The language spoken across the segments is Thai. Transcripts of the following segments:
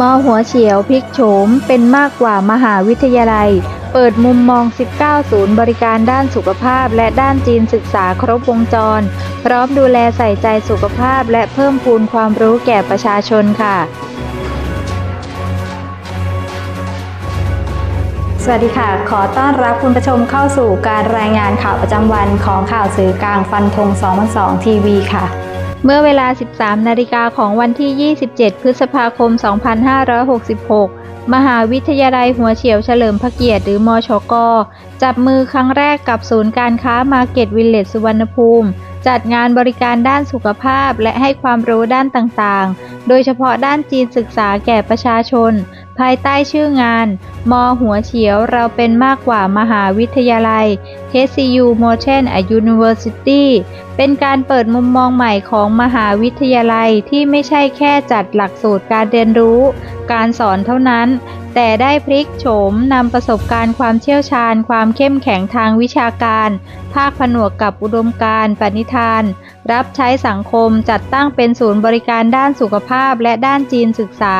มอหัวเฉียวพลิกโฉมเป็นมากกว่ามหาวิทยาลัย เปิดมุมมอง 19 ศูนย์บริการด้านสุขภาพ และด้านจีนศึกษาครบวงจร พร้อมดูแลใส่ใจสุขภาพ และเพิ่มพูนความรู้แก่ประชาชนค่ะ สวัสดีค่ะ ขอต้อนรับคุณผู้ชมเข้าสู่การรายงานข่าวประจำวันของข่าวสื่อกลางฟันธง2002ทีวีค่ะ เมื่อเวลา 13 นาฬิกาของวันที่ 27 พฤษภาคม 2566 มหาวิทยาลัยหัวเฉียวเฉลิมพระเกียรติหรือมชก จับมือครั้งแรกกับศูนย์การค้ามาร์เก็ตวิลเลจสุวรรณภูมิ จัดงานบริการด้านสุขภาพและให้ความรู้ด้านต่างๆ โดยเฉพาะด้านจีนศึกษาแก่ประชาชน ภายใต้ชื่องาน มหัวเฉียวเราเป็นมากกว่ามหาวิทยาลัย HCU Motion at University เป็นการเปิดมุมมองใหม่ของมหาวิทยาลัยที่ไม่ใช่แค่จัดหลักสูตรการเรียนรู้ การสอนเท่านั้น แต่ได้พลิกโฉมนำประสบการณ์ความเชี่ยวชาญ ความเข้มแข็งทางวิชาการ ภาคผนวกกับอุดมการณ์ปณิธาน รับใช้สังคมจัดตั้งเป็นศูนย์บริการด้านสุขภาพและด้านจีนศึกษา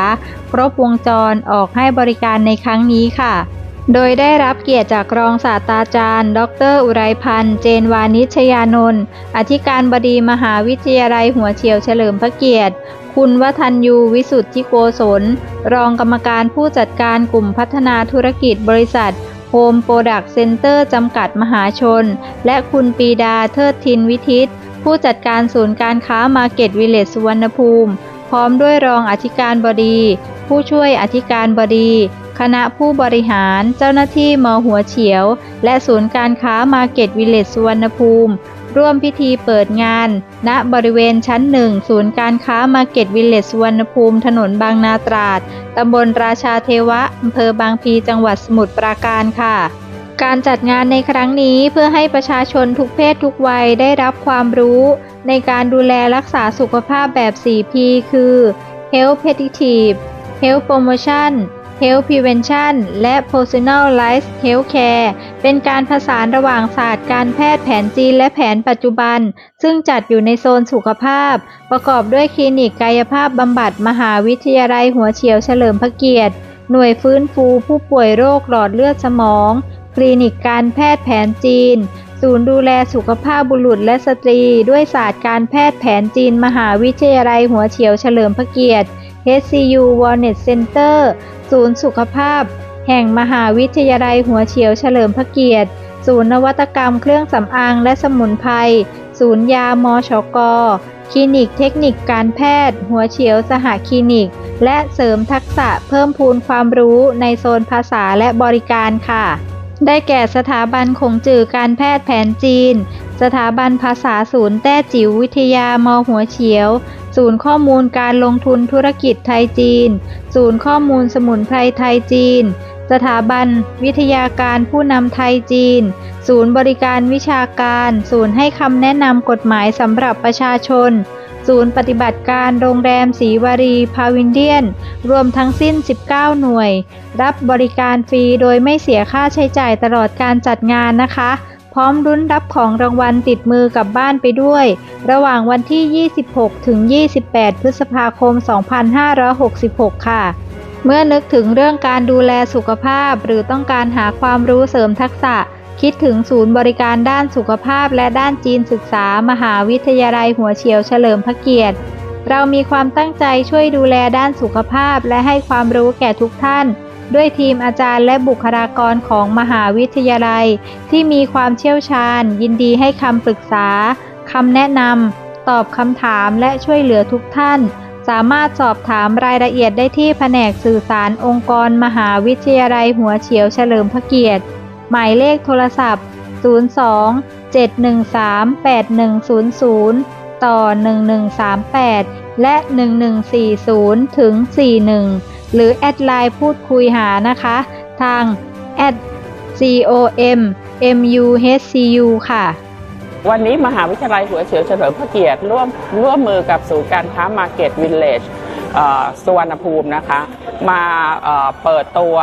ครบวงจรออกให้บริการในครั้งนี้ค่ะ โดยได้รับเกียรติจากรองศาสตราจารย์ ดร อุไรพันธ์ เจนวานิชยานนท์ อธิการบดีมหาวิทยาลัยหัวเฉียวเฉลิมพระเกียรติ คุณวัฒนยูวิสุทธิโกศล รองกรรมการผู้จัดการกลุ่มพัฒนาธุรกิจบริษัทโฮมโปรดักต์เซ็นเตอร์จำกัดมหาชน และคุณปีดาเทิดทินวิทิต ผู้จัดการศูนย์การค้ามาร์เก็ตวิเลจสุวรรณภูมิ พร้อมด้วยรองอธิการบดี ผู้ช่วยอธิการบดี คณะผู้บริหารเจ้าหน้าที่มหัวเฉียว และศูนย์การค้ามาเก็ตวิลเลจสุวรรณภูมิ ร่วมพิธีเปิดงาน ณบริเวณชั้นหนึ่งศูนย์การค้ามาเก็ตวิลเลจสุวรรณภูมิถนนบางนาตราดตำบลราชาเทวะอำเภอบางพีจังหวัดสมุทรปราการค่ะการจัดงานในครั้งนี้เพื่อให้ประชาชนทุกเพศทุกวัยได้รับความรู้ ในการดูแลรักษาสุขภาพแบบ 4P คือ Health Predictive Health Promotion Health Prevention และ Personalized Healthcare เป็นการผสานระหว่างศาสตร์การแพทย์แผนจีนและแผนปัจจุบัน ซึ่งจัดอยู่ในโซนสุขภาพ ประกอบด้วยคลินิกกายภาพบำบัดมหาวิทยาลัยหัวเฉียวเฉลิมพระเกียรติ หน่วยฟื้นฟูผู้ป่วยโรคหลอดเลือดสมอง คลินิกการแพทย์แผนจีน ศูนย์ดูแลสุขภาพบุรุษและสตรี ด้วยศาสตร์การแพทย์แผนจีน มหาวิทยาลัยหัวเฉียวเฉลิมพระเกียรติ HCU Wellness Center ศูนย์สุขภาพ แห่งมหาวิทยาลัยหัวเฉียวเฉลิมพระเกียรติ ศูนย์นวัตกรรมเครื่องสำอางและสมุนไพร ศูนย์ยามชก คลินิกเทคนิคการแพทย์ หัวเฉียวสหคลินิก และเสริมทักษะเพิ่มพูนความรู้ในโซนภาษาและบริการค่ะ ได้แก่สถาบันคงจือการแพทย์แผนจีน สถาบันภาษาศูนย์แต้จิ๋ววิทยามหัวเฉียว ศูนย์ข้อมูลการลงทุนธุรกิจไทยจีน ศูนย์ข้อมูลสมุนไพรไทยจีน สถาบัน วิทยาการผู้นำไทยจีน ศูนย์บริการวิชาการ ศูนย์ให้คำแนะนำกฎหมายสำหรับประชาชน ศูนย์ปฏิบัติการโรงแรมศรีวารีพาวินเดียน รวมทั้งสิ้น 19 หน่วย รับบริการฟรีโดยไม่เสียค่าใช้จ่ายตลอดการจัดงานนะคะ พร้อมรุ้นรับของรางวัลติดมือกลับบ้านไปด้วย ระหว่างวันที่ 26 ถึง 28 พฤษภาคม 2566 ค่ะ เมื่อนึกถึงเรื่องการดูแลสุขภาพ หรือต้องการหาความรู้เสริมทักษะ คิดถึงศูนย์บริการด้านสุขภาพและด้านจีนศึกษา มหาวิทยาลัยหัวเฉียวเฉลิมพระเกียรติ เรามีความตั้งใจช่วยดูแลด้านสุขภาพและให้ความรู้แก่ทุกท่าน ด้วยทีมอาจารย์และบุคลากรของมหาวิทยาลัย ที่มีความเชี่ยวชาญ ยินดีให้คำปรึกษาคำแนะนำตอบคำถามและช่วยเหลือทุกท่าน สามารถสอบถามรายละเอียดได้ที่แผนกสื่อสารองค์กรมหาวิทยาลัยหัวเฉียวเฉลิมพระเกียรติ หมายเลขโทรศัพท์ 02 713 8100 ต่อ 1138 และ 1140 ถึง 41 หรือแอดไลน์พูดคุยหานะคะ ทาง at com muhcu ค่ะ วันนี้มหาวิทยาลัยหัวเฉียวเฉลิมพระเกียรติร่วมร่วมมือกับศูนย์การค้ามาร์เก็ตวิลเลจสุวรรณภูมินะคะ มาเปิดตัว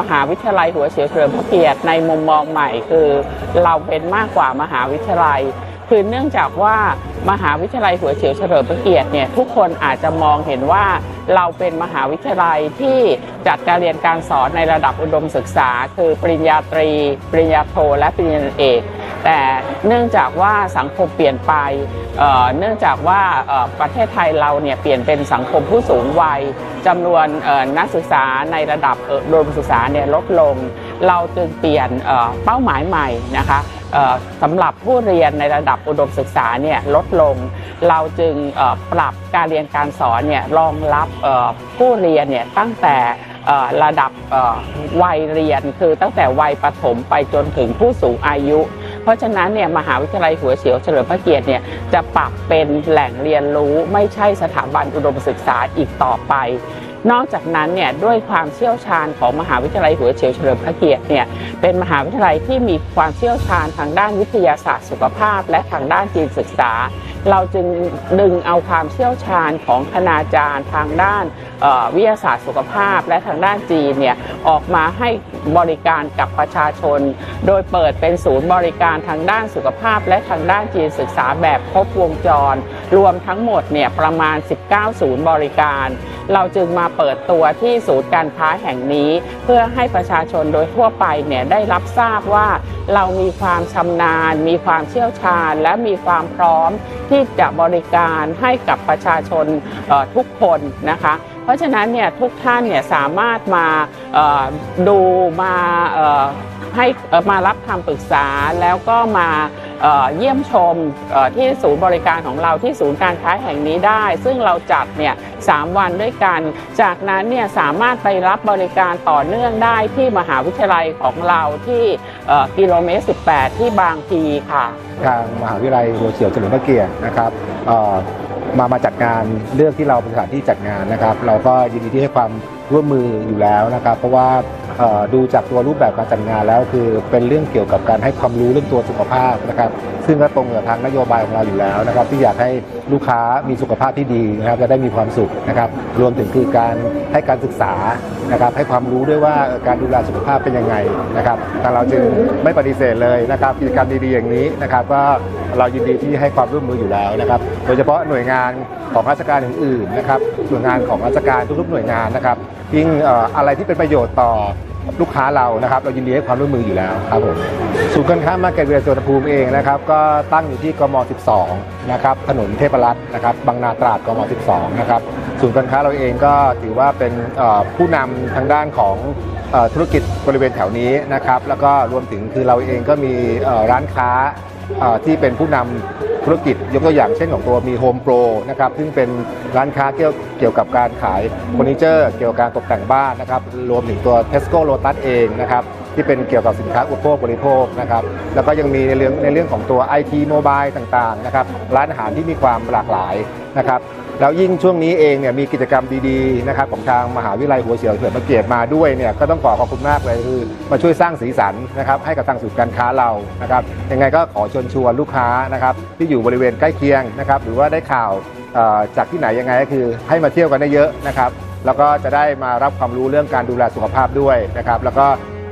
มหาวิทยาลัยหัวเฉียวเฉลิมพระเกียรติในมุมมองใหม่คือ เราเป็นมากกว่ามหาวิทยาลัย คือเนื่องจากว่ามหาวิทยาลัยหัวเฉียวเฉลิมพระเกียรติเนี่ยทุกคนอาจจะมองเห็นว่าเราเป็นมหาวิทยาลัยที่จัดการเรียนการสอนในระดับอุดมศึกษา คือปริญญาตรี ปริญญาโทและปริญญาเอก แต่เนื่องจากว่าสังคมเปลี่ยนไป เนื่องจากว่าประเทศไทยเราเนี่ยเปลี่ยนเป็นสังคมผู้สูงวัยจำนวนนักศึกษาในระดับเอ่ออุดมศึกษาเนี่ยลดลง เราจึงเปลี่ยนเป้าหมายใหม่นะคะสำหรับผู้เรียนในระดับอุดมศึกษาเนี่ยลดลง เราจึงปรับการเรียนการสอนเนี่ยรองรับผู้เรียนเนี่ยตั้งแต่ระดับวัยเรียนคือตั้งแต่วัยประถมไปจนถึงผู้สูงอายุ เพราะฉะนั้นเนี่ยมหาวิทยาลัยหัวเฉียวเฉลิมพระเกียรติเนี่ยจะปรับเป็นแหล่งเรียนรู้ไม่ใช่สถาบันอุดมศึกษาอีกต่อไป นอกจากนั้นเนี่ยด้วยความเชี่ยวชาญของมหาวิทยาลัยหัวเฉียวเฉลิมพระเกียรติเนี่ยเป็นมหาวิทยาลัยที่มีความเชี่ยวชาญทางด้านวิทยาศาสตร์สุขภาพ และทางด้านจีนศึกษา เราจึงดึงเอาความเชี่ยวชาญของคณาจารย์ทางด้านวิทยาศาสตร์สุขภาพ และทางด้านจีนเนี่ยออกมาให้บริการกับประชาชน โดยเปิดเป็นศูนย์บริการทางด้านสุขภาพ และทางด้านจีนศึกษาแบบครบวงจร รวมทั้งหมดเนี่ยประมาณ 19 ศูนย์บริการ เราจึงมาเปิดตัวที่ศูนย์การค้าแห่งนี้ เพื่อให้ประชาชนโดยทั่วไปเนี่ยได้รับทราบว่าเรามีความชำนาญ มีความเชี่ยวชาญ และมีความพร้อมที่จะบริการให้กับประชาชนทุกคนนะคะ เพราะฉะนั้นเนี่ยทุกท่านเนี่ยสามารถมาดูมาให้มารับคำปรึกษาแล้วก็มาเยี่ยมชมที่ศูนย์บริการของเราที่ศูนย์การค้าแห่งนี้ได้ ซึ่งเราจัดเนี่ยสามวันด้วยกัน จากนั้นเนี่ยสามารถไปรับบริการต่อเนื่องได้ที่มหาวิทยาลัยของเราที่กิโลเมตร 18 ที่บางพีค่ะ ทางมหาวิทยาลัยหัวเฉียวเฉลิมพระเกียรตินะครับเอ่อมามาจัดงานเลือกที่เราเป็นสถานที่จัดงานนะครับ เราก็ยินดีที่ให้ความ ร่วมมืออยู่แล้วนะครับเพราะว่าดูจากตัวรูปแบบการจัดงานแล้ว คือเป็นเรื่องเกี่ยวกับการให้ความรู้เรื่องตัวสุขภาพนะครับ ซึ่งก็ตรงกับทางนโยบายของเราอยู่แล้วนะครับ ที่อยากให้ลูกค้ามีสุขภาพที่ดีนะครับจะได้มีความสุขนะครับ รวมถึงคือการให้การศึกษานะครับ ให้ความรู้ด้วยว่าการดูแลสุขภาพเป็นยังไงนะครับทางเราจึงไม่ปฏิเสธเลยนะครับ กิจกรรมดีๆอย่างนี้นะครับ ก็เรายินดีที่ให้ความร่วมมืออยู่แล้วนะครับ โดยเฉพาะหน่วยงานของราชการอื่นๆนะครับหน่วยงานของราชการทุกๆหน่วยงานนะครับ ยิ่งอะไรที่เป็นประโยชน์ต่อลูกค้าเรานะครับ เรายินดีให้ความร่วมมืออยู่แล้วครับผมศูนย์การค้ามาเก็ตเวลสวนภูมิเองนะครับ ก็ตั้งอยู่ที่กม 12 นะครับ ถนนเทพรัตน์นะครับบางนาตราดกม 12 นะครับศูนย์การค้าเราเองก็ถือว่าเป็นผู้นำทางด้านของธุรกิจบริเวณแถวนี้นะครับ แล้วก็รวมถึงคือเราเองก็มีร้านค้า ที่เป็นผู้นำธุรกิจยกตัวอย่างเช่นของตัวมี Home Pro นะครับซึ่งเป็นร้านค้าเกี่ยวเกี่ยวกับการขายเฟอร์นิเจอร์ เกี่ยวกับการตกแต่งบ้านนะครับรวมถึงตัว Tesco Lotus เองนะครับ ที่เป็นเกี่ยวกับสินค้าอุปโภคบริโภคนะครับแล้วก็ยังมีในเรื่องในเรื่องของตัว IT Mobile ต่างๆนะครับร้านอาหารที่มีความหลากหลายนะครับแล้วยิ่งช่วงนี้เองเนี่ยมีกิจกรรมดีๆนะครับของทางมหาวิทยาลัยหัวเฉียวเฉลิมพระเกียรติมาด้วยเนี่ยก็ต้องขอขอบคุณมากเลยคือมาช่วยสร้างสีสันนะครับให้กับทางศูนย์การค้าเรานะครับยังไงก็ขอเชิญชวนลูกค้านะครับที่อยู่บริเวณใกล้เคียงนะครับหรือว่าได้ข่าวจากที่ไหนยังไงก็คือให้มาเที่ยวกันได้เยอะนะครับแล้วก็จะได้มารับความรู้เรื่องการดูแลสุขภาพด้วยนะครับแล้วก็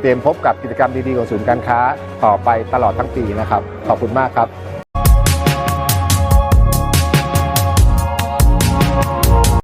เตรียมพบกับกิจกรรมดีๆของศูนย์การค้าต่อไปตลอดทั้งปีนะครับ ขอบคุณมากครับ